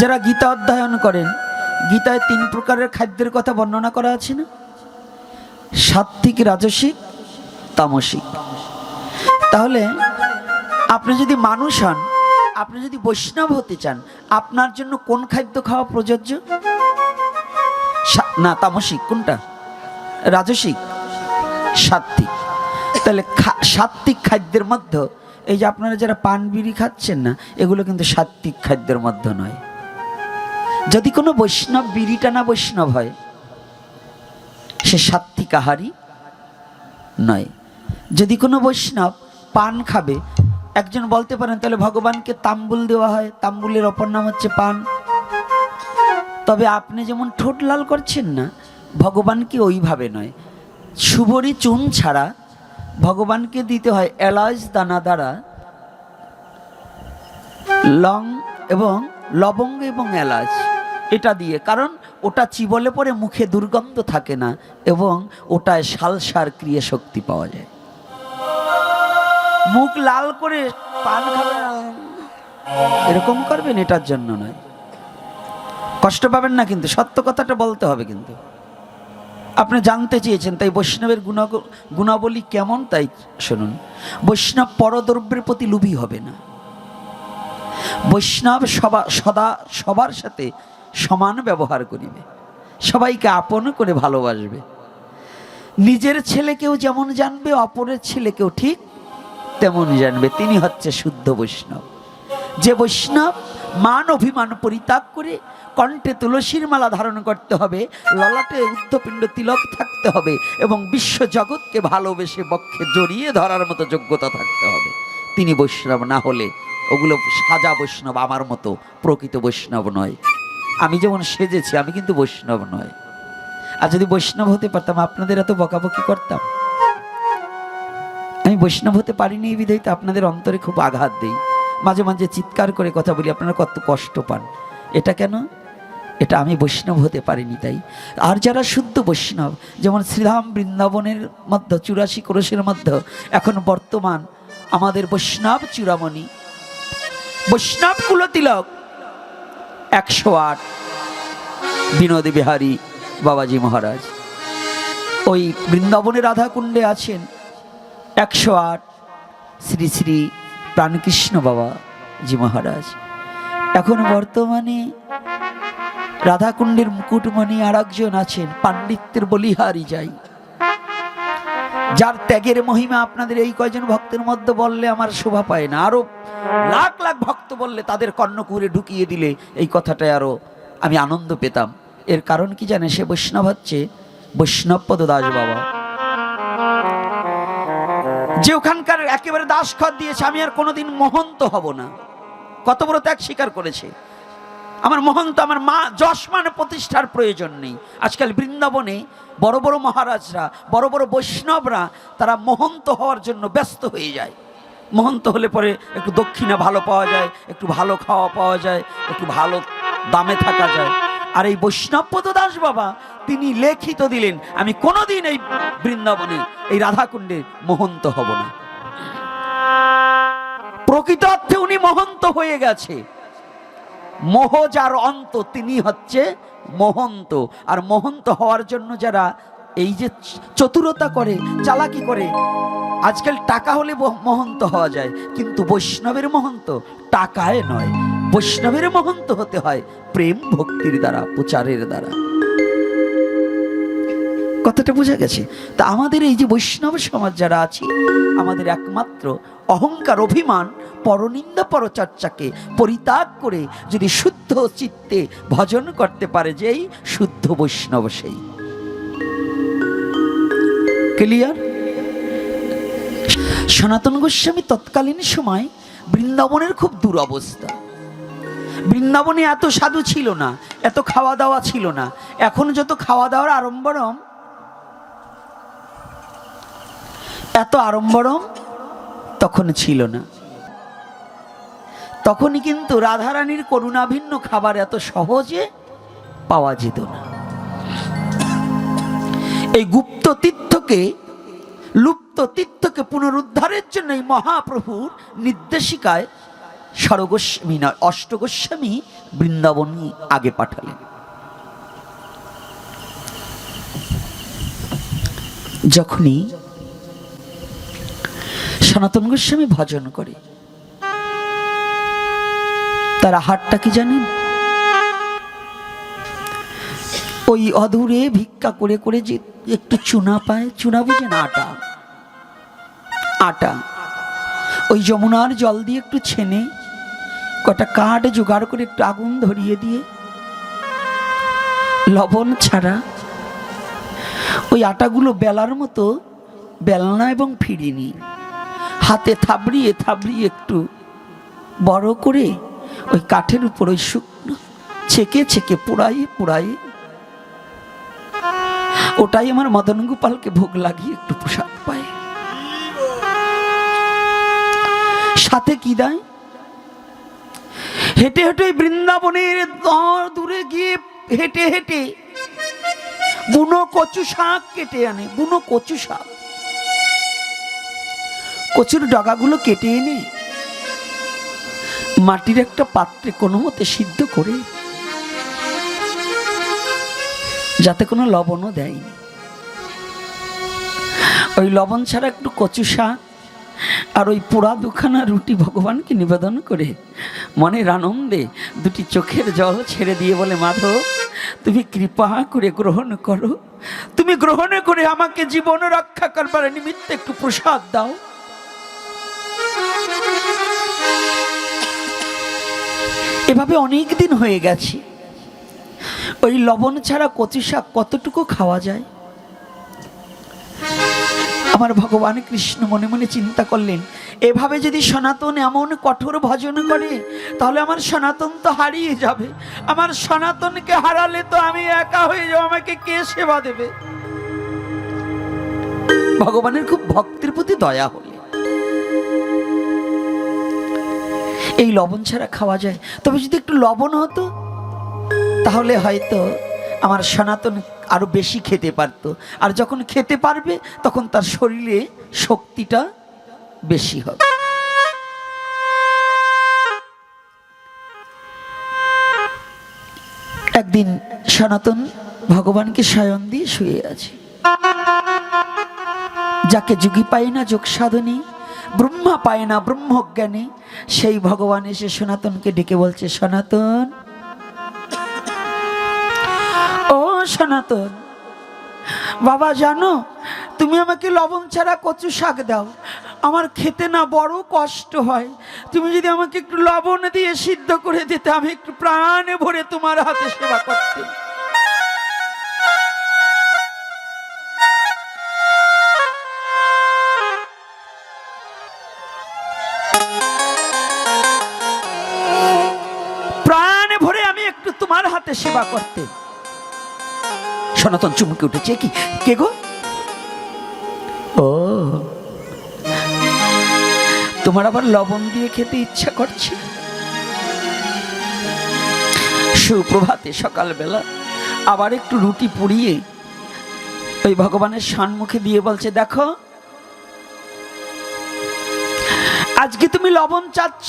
যারা গীতা অধ্যয়ন করেন, গীতায় তিন প্রকারের খাদ্যের কথা বর্ণনা করা আছে না? সাত্বিক রাজসিক, তামসিক। তাহলে আপনি যদি মানুষ হন, আপনি যদি বৈষ্ণব হতে চান, আপনার জন্য কোন খাদ্য খাওয়া প্রযোজ্য? না, তামসিক, কোনটা? রাজসিক সাত্বিক তাহলে সাত্বিক খাদ্যের মধ্যে, এই যে আপনারা যারা পান বিড়ি খাচ্ছেন না, এগুলো কিন্তু সাত্বিক খাদ্যের মধ্যে নয়। যদি কোনো বৈষ্ণব বিড়ি টানা বৈষ্ণব হয়, সে সাত্বিক আহারই নয়। যদি কোনো বৈষ্ণব পান খাবে, একজন বলতে পারেন, তাহলে ভগবানকে তাম্বুল দেওয়া হয়, তাম্বুলের অপর নাম হচ্ছে পান। তবে আপনি যেমন ঠোঁট লাল করছেন না ভগবানকে ওইভাবে নয়। সুবরি চুন ছাড়া ভগবানকে দিতে হয় এলাচ দানা দ্বারা লং এবং লবঙ্গ এবং এলাচ। এটা দিয়ে। কারণ ওটা চিবলে পরে মুখে দুর্গন্ধ থাকে না এবং ওটায় সালসার ক্রিয়া শক্তি পাওয়া যায়। মুখ লাল করে পান খাবেন। এরকম করবেন, এটার জন্য নয়। কষ্ট পাবেন না কিন্তু, সত্য কথাটা বলতে হবে কিন্তু। আপনি জানতে চেয়েছেন, তাই বৈষ্ণবের গুণ গুণাবলী কেমন তাই শুনুন। বৈষ্ণব পরদ্রব্যের প্রতি লোভী হবে না। বৈষ্ণব সবা, সদা, সবার সাথে সমান ব্যবহার করিবে। সবাইকে আপন করে ভালোবাসবে। নিজের ছেলেকেও যেমন জানবে, অপরের ছেলেকেও ঠিক তেমন জানবে। তিনি হচ্ছে শুদ্ধ বৈষ্ণব। যে বৈষ্ণব মান অভিমান পরিত্যাগ করে কণ্ঠে তুলসীর মালা ধারণ করতে হবে, ললাটে উদ্ধপিণ্ড তিলক থাকতে হবে এবং বিশ্ব জগৎকে ভালোবেসে বক্ষে জড়িয়ে ধরার মতো যোগ্যতা থাকতে হবে। তিনি বৈষ্ণব না হলে ওগুলো সাজা বৈষ্ণব, আমার মতো প্রকৃত বৈষ্ণব নয়। আমি যেমন সেজেছি, আমি কিন্তু বৈষ্ণব নয় আর যদি বৈষ্ণব হতে পারতাম, আপনাদের এত বকাবকি করতাম। আমি বৈষ্ণব হতে পারিনি এই বিধায় আপনাদের অন্তরে খুব আঘাত দেই। মাঝে মাঝে চিৎকার করে কথা বলি, আপনারা কত কষ্ট পান। এটা কেন? এটা আমি বৈষ্ণব হতে পারিনি তাই। আর যারা শুদ্ধ বৈষ্ণব, যেমন শ্রীধাম বৃন্দাবনের মধ্যে, চুরাশি ক্রোশের মধ্যে, এখন বর্তমান আমাদের বৈষ্ণব চূড়ামণি। বৈষ্ণব কুলতিলক একশো আট। বিনোদী বিহারী বাবাজি মহারাজ। ওই বৃন্দাবনের রাধাকুণ্ডে আছেন একশো আট শ্রী শ্রী প্রাণকৃষ্ণ বাবা জি মহারাজ। এখন বর্তমানে রাধাকুণ্ডের মুকুটমণি আর একজন আছেন, পাণ্ডিত্যের বলিহারি যাই। যার ত্যাগের মহিমা আপনাদের এই কয়জন ভক্তের মধ্যে বললে আমার শোভা পায় না, আরও লাখ লাখ ভক্ত বললে তাদের কর্ণকুরে ঢুকিয়ে দিলে এই কথাটায় আরও আমি আনন্দ পেতাম। এর কারণ কি জানে সে বৈষ্ণব হচ্ছে বৈষ্ণব পদদাস বাবা। যে ওখানকার একেবারে দাসখত দিয়েছে, আমি আর কোনোদিন মহন্ত হব না। কত বড় ত্যাগ স্বীকার করেছে। আমার মহন্ত, আমার মা যশমান প্রতিষ্ঠার প্রয়োজন নেই। আজকাল বৃন্দাবনে বড় বড় মহারাজরা, বড় বড় বৈষ্ণবরা তারা মহন্ত হওয়ার জন্য ব্যস্ত হয়ে যায়। মহন্ত হলে পরে একটু দক্ষিণা ভালো পাওয়া যায়, একটু ভালো খাওয়া পাওয়া যায়, একটু ভালো দামে থাকা যায়। আর এই বৈষ্ণব দাস বাবা, তিনি লেখিত দিলেন, আমি কোনোদিন এই বৃন্দাবনে, এই রাধাকুণ্ডে মহন্ত হব না। প্রকৃত অর্থে উনি মহন্ত হয়ে গেছে। মোহ যার অন্ত, তিনি হচ্ছে মহন্ত। আর মহন্ত হওয়ার জন্য যারা এই যে চতুরতা করে, চালাকি করে, আজকাল টাকা হলে মহন্ত হওয়া যায়। কিন্তু বৈষ্ণবের মহন্ত টাকায় নয়। বৈষ্ণবের মহন্ত হতে হয় প্রেম ভক্তির দ্বারা, প্রচারের দ্বারা। কথাটা বোঝা গেছে? তা আমাদের এই যে বৈষ্ণব সমাজ যারা আছি, আমাদের একমাত্র অহংকার অভিমান পরনিন্দা পরচর্চাকে পরিত্যাগ করে যদি শুদ্ধ চিত্তে ভজন করতে পারে যেই, শুদ্ধ বৈষ্ণব সেই। ক্লিয়ার সনাতন গোস্বামী তৎকালীন সময় বৃন্দাবনের খুব দুরবস্থা। বৃন্দাবনে এত সাধু ছিল না, এত খাওয়া দাওয়া ছিল না। এখন যত খাওয়া দাওয়ার আড়ম্বরম, এত আড়ম্বরম তখন ছিল না। তখনই কিন্তু রাধারানীর করুণাভিন্ন খাবার এত সহজে পাওয়া যেত না। এই গুপ্ত তীর্থকে, লুপ্ত তীর্থকে পুনরুদ্ধারের জন্য এই মহাপ্রভুর নির্দেশিকায় স্বরগোস্বামী নয় অষ্টগোস্বামী বৃন্দাবনই আগে পাঠালেন। যখনই সনাতন গোস্বামী ভজন করে তার আহারটা কি জানেন? ওই অধুরে ভিক্ষা করে করে যে একটু চুনা পায়, চুনা বুঝেন আটা। আটা। ওই যমুনার জল দিয়ে একটু ছেনে, কটা কাঠ জোগাড় করে একটু আগুন ধরিয়ে দিয়ে, লবণ ছাড়া ওই আটাগুলো বেলার মতো বেলনা এবং ফিরিনি। হাতে থাবড়িয়ে থাবড়িয়ে একটু বড় করে ওই কাঠের উপর ওই শুকনো ছেকে ছেকে পোড়াইয়ে পোড়াইয়ে ওটাই আমার মদন গোপালকে ভোগ লাগিয়ে একটু প্রসাদ পায়। সাথে কি দেয়? হেঁটে হেঁটে বৃন্দাবনের দূরে গিয়ে হেঁটে হেঁটে বুনো কচু শাক কেটে আনে, বুনো কচু শাক। কচুর ডগাগুলো কেটে এনে মাটির একটা পাত্রে কোনো মতে সিদ্ধ করে যাতে কোনো লবণও দেয়নি। ওই লবণ ছাড়া একটু কচু শাক আর ওই পোড়া দুখানা রুটি ভগবানকে নিবেদন করে মনের আনন্দে দুটি চোখের জল ছেড়ে দিয়ে বলে, মাধব, তুমি কৃপা করে গ্রহণ করো। তুমি গ্রহণ করে আমাকে জীবন রক্ষা করবার নিমিত্তে একটু প্রসাদ দাও। এভাবে অনেক দিন হয়ে গেছে। ওই লবণ ছাড়া কচি শাক কতটুকু খাওয়া যায়? আমার ভগবান কৃষ্ণ মনে মনে চিন্তা করলেন, এভাবে যদি সনাতন এমন কঠোর ভজন করে, তাহলে আমার সনাতন তো হারিয়ে যাবে। আমার সনাতনকে হারালে তো আমি একা হয়ে যাব, আমাকে কে সেবা দেবে? ভগবানের খুব ভক্তির প্রতি দয়া হলে। এই লবণ ছাড়া খাওয়া যায়। তবে যদি একটু লবণ হতো, তাহলে হয়তো আমার সনাতন আরও বেশি খেতে পারতো। আর যখন খেতে পারবে, তখন তার শরীরে শক্তিটা বেশি হবে। একদিন সনাতন ভগবানকে শয়ন দিয়ে শুয়ে আছে। যাকে যুগি পায় না যোগ সাধনী ব্রহ্মা পায় না ব্রহ্মজ্ঞানী সেই ভগবান এসে সনাতনকে ডেকে বলছে, সনাতন। ও সনাতন, বাবা জানো, তুমি আমাকে লবণ ছাড়া কচু শাক দাও। আমার খেতে না বড় কষ্ট হয়। তুমি যদি আমাকে একটু লবণ দিয়ে সিদ্ধ করে দিতে, আমি একটু প্রাণে ভরে তোমার হাতে সেবা করতে। হাতে সেবা করতে। সনাতন চুমকে উঠেছে কি? কে গো? ও, তোমার আবার লবণ দিয়ে খেতে ইচ্ছা করছে? সুপ্রভাতে সকালবেলা আবার একটু রুটি পুড়িয়ে ওই ভগবানের সম্মুখে দিয়ে বলছে, দেখো, আজকে তুমি লবণ চাচ্ছ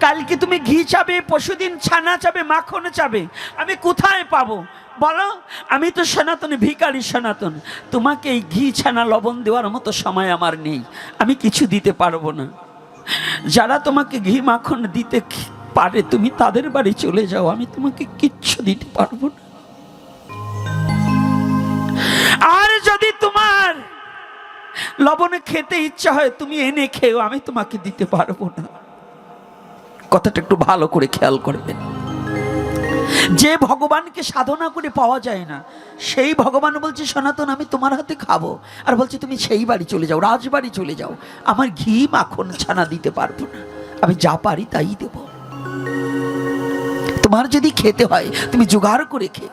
কালকে তুমি ঘি চাবে পশুদিন ছানা চাবে, মাখন চাবে, আমি কোথায় পাবো? বলো, আমি তো সনাতন ভিকারি সনাতন। তোমাকে এই ঘি, ছানা, লবণ দেওয়ার মতো সময় আমার নেই। আমি কিছু দিতে পারব না। যারা তোমাকে ঘি, মাখন দিতে পারে, তুমি তাদের বাড়ি চলে যাও। আমি তোমাকে কিচ্ছু দিতে পারব না। আর যদি তোমার লবণে খেতে ইচ্ছা হয়, তুমি এনে খেও আমি তোমাকে দিতে পারব না। কথাটা একটু ভালো করে খেয়াল করবেন যে ভগবানকে সাধনা করে পাওয়া যায় না, সেই ভগবান বলছে, সনাতন, আমি তোমার হাতে খাব। আর বলছে, তুমি সেই বাড়ি চলে যাও, রাজবাড়ি চলে যাও। আমার ঘি, মাখন, ছানা দিতে পারব না। আমি যা পারি তাই দেব। তোমার যদি খেতে হয়, তুমি জোগাড় করে খেয়ে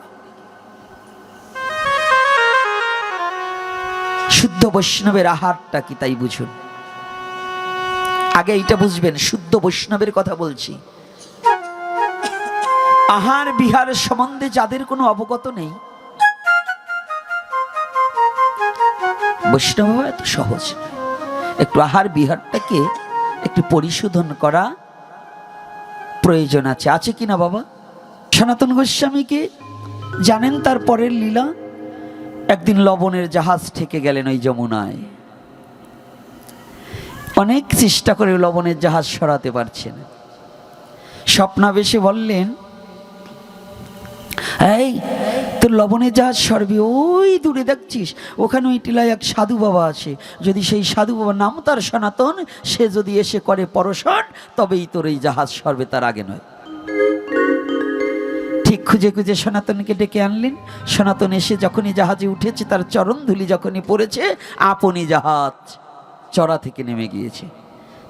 শুদ্ধ বৈষ্ণবের আহারটা কি তাই বুঝুন। আগে এইটা বুঝবেন, শুদ্ধ বৈষ্ণবের কথা বলছি। আহার বিহার সম্বন্ধে যাদের কোনো অবগত নেই, বৈষ্ণব এত সহজ। একটু আহার বিহারটাকে একটু পরিশোধন করা প্রয়োজন আছে। আছে কিনা বাবা? সনাতন গোস্বামীকে জানেন তার পরের লীলা? একদিন লবণের জাহাজ থেকে গেলেন ওই যমুনায়। অনেক চেষ্টা করে লবণের জাহাজ সরাতে পারছেন স্বপ্নাবেশে বললেন, এই, তোর লবণের জাহাজ সরবি, ওই দূরে দেখছিস, ওখানে ওই টিলায় এক সাধু বাবা আছে। যদি সেই সাধু বাবার নাম তার সনাতন, সে যদি এসে করে পরশন, তবেই তোর এই জাহাজ সরবে তার আগে নয়। ঠিক খুঁজে খুঁজে সনাতনকে ডেকে আনলেন। সনাতন এসে যখনই জাহাজে উঠেছে, তার চরণ ধুলি যখনই পড়েছে, আপনি জাহাজ চড়া থেকে নেমে গিয়েছে।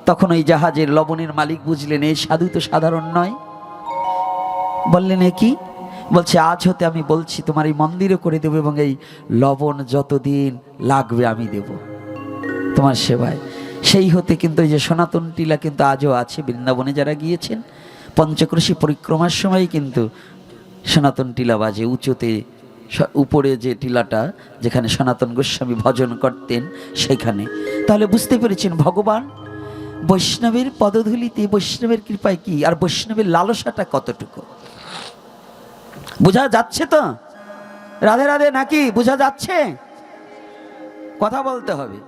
তখন ওই জাহাজের লবণের মালিক বুঝলেন, এই সাধু তো সাধারণ নয়। বললেন কি? বলছে, আজ হতে আমি বলছি, তোমার এই মন্দিরে করে দেবো এবং এই লবণ যতদিন লাগবে আমি দেব তোমার সেবায়। সেই হতে কিন্তু এই যে সনাতন টিলা কিন্তু আজও আছে, বৃন্দাবনে যারা গিয়েছেন পঞ্চক্রোশী পরিক্রমার সময় কিন্তু সনাতন টিলা বাজে, উঁচুতে উপরে যে টিলাটা যেখানে সনাতন গোস্বামী ভজন করতেন সেখানে তাহলে বুঝতে পেরেছেন ভগবান, বৈষ্ণবের পদধূলিতে বৈষ্ণবের কৃপায় কি আর বৈষ্ণবের লালসাটা কতটুকু? বোঝা যাচ্ছে তো? রাধে রাধে নাকি? বোঝা যাচ্ছে? কথা বলতে হবে।